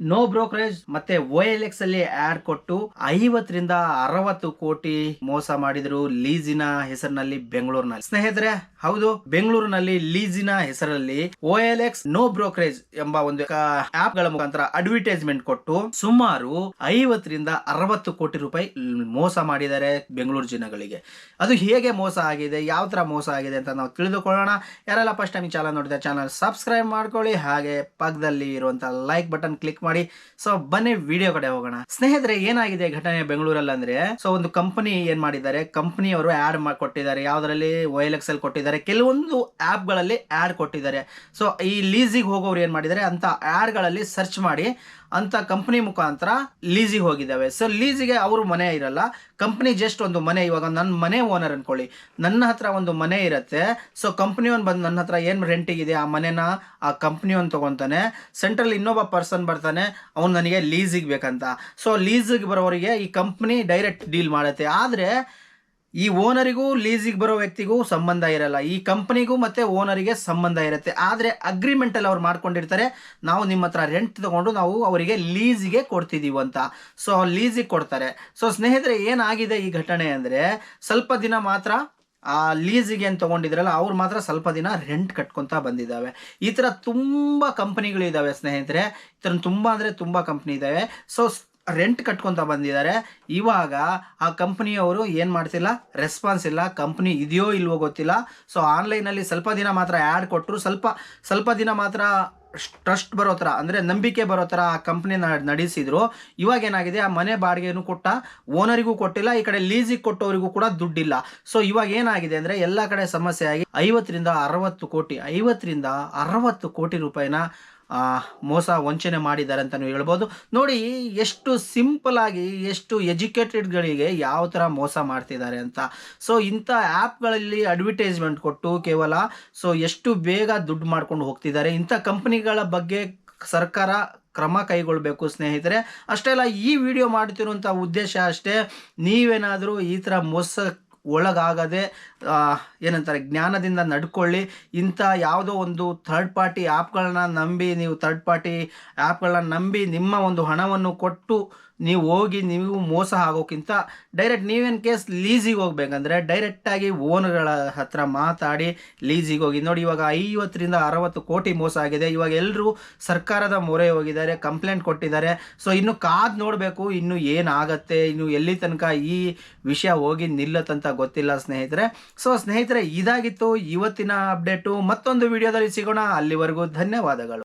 No brokerage ಮತ್ತೆ ಓ ಅಲ್ಲಿ ad ಕೊಟ್ಟು ಐವತ್ತರಿಂದ ಅರವತ್ತು ಕೋಟಿ ಮೋಸ ಮಾಡಿದ್ರು ಲೀಸಿನ ಹೆಸರಿನಲ್ಲಿ ಬೆಂಗಳೂರಿನಲ್ಲಿ. ಸ್ನೇಹಿತರೆ, ಹೌದು, ಬೆಂಗಳೂರಿನಲ್ಲಿ ಲೀಸಿನ ಹೆಸರಲ್ಲಿ O L X no brokerage ಎಂಬ ಒಂದು ಆಪ್ಗಳ ಮುಖಾಂತರ ಅಡ್ವರ್ಟೈಸ್ಮೆಂಟ್ ಕೊಟ್ಟು ಸುಮಾರು ಐವತ್ತರಿಂದ ಅರವತ್ತು ಕೋಟಿ ರೂಪಾಯಿ ಮೋಸ ಮಾಡಿದ್ದಾರೆ ಬೆಂಗಳೂರು ಜನಗಳಿಗೆ. ಅದು ಹೇಗೆ ಮೋಸ ಆಗಿದೆ, ಯಾವ ತರ ಮೋಸ ಆಗಿದೆ ಅಂತ ನಾವು ತಿಳಿದುಕೊಳ್ಳೋಣ. ಯಾರೆಲ್ಲ ಫಸ್ಟ್ ಟೈಮ್ ಚಾನಲ್ ನೋಡಿದ ಚಾನಲ್ ಸಬ್ಸ್ಕ್ರೈಬ್ ಮಾಡ್ಕೊಳ್ಳಿ. ಹಾಗೆ ಪಕ್ಕದಲ್ಲಿ ಇರುವಂತಹ ಲೈಕ್ ಬಟನ್ ಕ್ಲಿಕ್ ಮಾಡಿ. ಸೊ ಬನ್ನಿ ವಿಡಿಯೋ ಕಡೆ ಹೋಗೋಣ. ಸ್ನೇಹಿತರೆ, ಏನಾಗಿದೆ ಘಟನೆ ಬೆಂಗಳೂರಲ್ಲಿ ಅಂದ್ರೆ? ಸೊ ಒಂದು ಕಂಪನಿ ಏನ್ ಮಾಡಿದ್ದಾರೆ? ಕಂಪನಿ ಅವರು ಆಡ್ ಕೊಟ್ಟಿದ್ದಾರೆ. ಯಾವ್ದ್ರಲ್ಲಿ? ಓ ಅಲ್ಲಿ ಕೊಟ್ಟಿದ್ದಾರೆ. ಕೆಲವೊಂದು ಆಪ್ಗಳಲ್ಲಿ ಆಡ್ ಕೊಟ್ಟಿದ್ದಾರೆ. ಸೊ ಈ ಲೀಸಿಗೆ ಹೋಗೋರು ಏನ್ ಮಾಡಿದ್ದಾರೆ? ಅಂತ ಆಡ್ಗಳಲ್ಲಿ ಸರ್ಚ್ ಮಾಡಿ, ಅಂತ ಕಂಪನಿ ಮುಖಾಂತರ ಲೀಸಿಗೆ ಹೋಗಿದ್ದಾವೆ. ಸೊ ಲೀಸಿಗೆ ಅವರು ಮನೆ ಇರಲ್ಲ. ಕಂಪನಿ ಜಸ್ಟ್ ಒಂದು ಮನೆ, ಇವಾಗ ನನ್ನ ಮನೆ ಓನರ್ ಅನ್ಕೊಳ್ಳಿ. ನನ್ನ ಹತ್ರ ಒಂದು ಮನೆ ಇರುತ್ತೆ. ಸೊ ಕಂಪ್ನಿಯವನ್ ಬಂದು ನನ್ನ ಹತ್ರ ಏನು ರೆಂಟಿಗಿದೆ ಆ ಮನೆನ ಆ ಕಂಪ್ನಿಯವನ್ ತೊಗೊತಾನೆ. ಸೆಂಟ್ರಲ್ ಇನ್ನೊಬ್ಬ ಪರ್ಸನ್ ಬರ್ತಾನೆ, ಅವ್ನು ನನಗೆ ಲೀಸಿಗೆ ಬೇಕಂತ. ಸೊ ಲೀಸಿಗೆ ಬರೋರಿಗೆ ಈ ಕಂಪ್ನಿ ಡೈರೆಕ್ಟ್ ಡೀಲ್ ಮಾಡುತ್ತೆ. ಆದರೆ ಈ ಓನರಿಗೂ, ಲೀಸಿಗೆ ಬರೋ ವ್ಯಕ್ತಿಗೂ ಸಂಬಂಧ ಇರಲ್ಲ. ಈ ಕಂಪನಿಗೂ ಮತ್ತೆ ಓನರಿಗೆ ಸಂಬಂಧ ಇರುತ್ತೆ. ಆದರೆ ಅಗ್ರಿಮೆಂಟ್ ಅಲ್ಲಿ ಅವ್ರು ಮಾಡ್ಕೊಂಡಿರ್ತಾರೆ. ನಾವು ನಿಮ್ಮ ಹತ್ರ ರೆಂಟ್ ತಗೊಂಡು ನಾವು ಅವರಿಗೆ ಲೀಸಿಗೆ ಕೊಡ್ತಿದೀವಿ ಅಂತ. ಸೊ ಲೀಸಿಗೆ ಕೊಡ್ತಾರೆ. ಸೊ ಸ್ನೇಹಿತರೆ, ಏನಾಗಿದೆ ಈ ಘಟನೆ ಅಂದರೆ, ಸ್ವಲ್ಪ ದಿನ ಮಾತ್ರ ಆ ಲೀಸಿಗೆ ಏನು ತೊಗೊಂಡಿದ್ರಲ್ಲ, ಅವ್ರು ಮಾತ್ರ ಸ್ವಲ್ಪ ದಿನ ರೆಂಟ್ ಕಟ್ಕೊತಾ ಬಂದಿದ್ದಾವೆ. ಈ ಥರ ತುಂಬ ಕಂಪ್ನಿಗಳಿದ್ದಾವೆ ಸ್ನೇಹಿತರೆ. ಈ ಥರ ತುಂಬ ಅಂದರೆ ತುಂಬ ಕಂಪ್ನಿ ಇದ್ದಾವೆ ಸೊ ರೆಂಟ್ ಕಟ್ಕೊತ ಬಂದಿದ್ದಾರೆ. ಇವಾಗ ಆ ಕಂಪ್ನಿಯವರು ಏನು ಮಾಡ್ತಿಲ್ಲ? ರೆಸ್ಪಾನ್ಸ್ ಇಲ್ಲ. ಕಂಪ್ನಿ ಇದೆಯೋ ಇಲ್ವೋ ಗೊತ್ತಿಲ್ಲ. ಸೊ ಆನ್ಲೈನಲ್ಲಿ ಸ್ವಲ್ಪ ದಿನ ಮಾತ್ರ ಆ್ಯಡ್ ಕೊಟ್ಟರು ಸ್ವಲ್ಪ ಸ್ವಲ್ಪ ದಿನ ಮಾತ್ರ ಟ್ರಸ್ಟ್ ಬರೋ ಥರ, ಅಂದರೆ ನಂಬಿಕೆ ಬರೋ ಥರ ಆ ಕಂಪ್ನಿ ನಡೆಸಿದ್ರು. ಇವಾಗ ಏನಾಗಿದೆ? ಆ ಮನೆ ಬಾಡಿಗೆನೂ ಕೊಟ್ಟ ಓನರಿಗೂ ಕೊಟ್ಟಿಲ್ಲ, ಈ ಕಡೆ ಲೀಸಿಗೆ ಕೊಟ್ಟವರಿಗೂ ಕೂಡ ದುಡ್ಡಿಲ್ಲ. ಸೊ ಇವಾಗ ಏನಾಗಿದೆ ಅಂದರೆ ಎಲ್ಲ ಕಡೆ ಸಮಸ್ಯೆ ಆಗಿ ಐವತ್ತರಿಂದ ಅರವತ್ತು ಕೋಟಿ, ಐವತ್ತರಿಂದ ಅರವತ್ತು ಕೋಟಿ ರೂಪಾಯಿನ ಮೋಸ ವಂಚನೆ ಮಾಡಿದ್ದಾರೆ ಅಂತ ನೀವು ಹೇಳ್ಬೋದು. ನೋಡಿ, ಎಷ್ಟು ಸಿಂಪಲ್ ಆಗಿ, ಎಷ್ಟು ಎಜುಕೇಟೆಡ್ಗಳಿಗೆ ಯಾವ ಥರ ಮೋಸ ಮಾಡ್ತಿದ್ದಾರೆ ಅಂತ. ಸೊ ಇಂಥ ಆ್ಯಪ್ಗಳಲ್ಲಿ ಅಡ್ವರ್ಟೈಸ್ಮೆಂಟ್ ಕೊಟ್ಟು ಕೇವಲ ಸೊ ಎಷ್ಟು ಬೇಗ ದುಡ್ಡು ಮಾಡ್ಕೊಂಡು ಹೋಗ್ತಿದ್ದಾರೆ. ಇಂಥ ಕಂಪ್ನಿಗಳ ಬಗ್ಗೆ ಸರ್ಕಾರ ಕ್ರಮ ಕೈಗೊಳ್ಳಬೇಕು ಸ್ನೇಹಿತರೆ. ಅಷ್ಟೇ ಅಲ್ಲ, ಈ ವಿಡಿಯೋ ಮಾಡ್ತಿರುವಂಥ ಉದ್ದೇಶ ಅಷ್ಟೇ. ನೀವೇನಾದರೂ ಈ ಥರ ಮೋಸ ಒಳಗಾಗದೆ ಏನಂತಾರೆ, ಜ್ಞಾನದಿಂದ ನಡ್ಕೊಳ್ಳಿ. ಇಂಥ ಯಾವುದೋ ಒಂದು ಥರ್ಡ್ ಪಾರ್ಟಿ ಆ್ಯಪ್ಗಳನ್ನ ನಂಬಿ ನೀವು ಥರ್ಡ್ ಪಾರ್ಟಿ ಆ್ಯಪ್ಗಳನ್ನ ನಂಬಿ ನಿಮ್ಮ ಒಂದು ಹಣವನ್ನು ಕೊಟ್ಟು ನೀವು ಹೋಗಿ ನೀವು ಮೋಸ ಆಗೋಕ್ಕಿಂತ ಡೈರೆಕ್ಟ್ ನೀವೇನು ಕೇಸ್ ಲೀಸಿಗೆ ಹೋಗ್ಬೇಕಂದ್ರೆ ಡೈರೆಕ್ಟಾಗಿ ಓನರ್ಗಳ ಹತ್ರ ಮಾತಾಡಿ ಲೀಸಿಗೆ ಹೋಗಿ. ನೋಡಿ, ಇವಾಗ ಐವತ್ತರಿಂದ ಅರವತ್ತು ಕೋಟಿ ಮೋಸ ಆಗಿದೆ. ಇವಾಗ ಎಲ್ಲರೂ ಸರ್ಕಾರದ ಮೊರೆ ಹೋಗಿದ್ದಾರೆ ಕಂಪ್ಲೇಂಟ್ ಕೊಟ್ಟಿದ್ದಾರೆ. ಸೊ ಇನ್ನು ಕಾದು ನೋಡಬೇಕು, ಇನ್ನು ಏನಾಗತ್ತೆ, ಇನ್ನು ಎಲ್ಲಿ ತನಕ ಈ ವಿಷಯ ಹೋಗಿ ನಿಲ್ಲತ್ತಂತ ಗೊತ್ತಿಲ್ಲ ಸ್ನೇಹಿತರೆ. ಸೊ ಸ್ನೇಹಿತರೆ, ಇದಾಗಿತ್ತು ಇವತ್ತಿನ ಅಪ್ಡೇಟು ಮತ್ತೊಂದು ವಿಡಿಯೋದಲ್ಲಿ ಸಿಗೋಣ. ಅಲ್ಲಿವರೆಗೂ ಧನ್ಯವಾದಗಳು.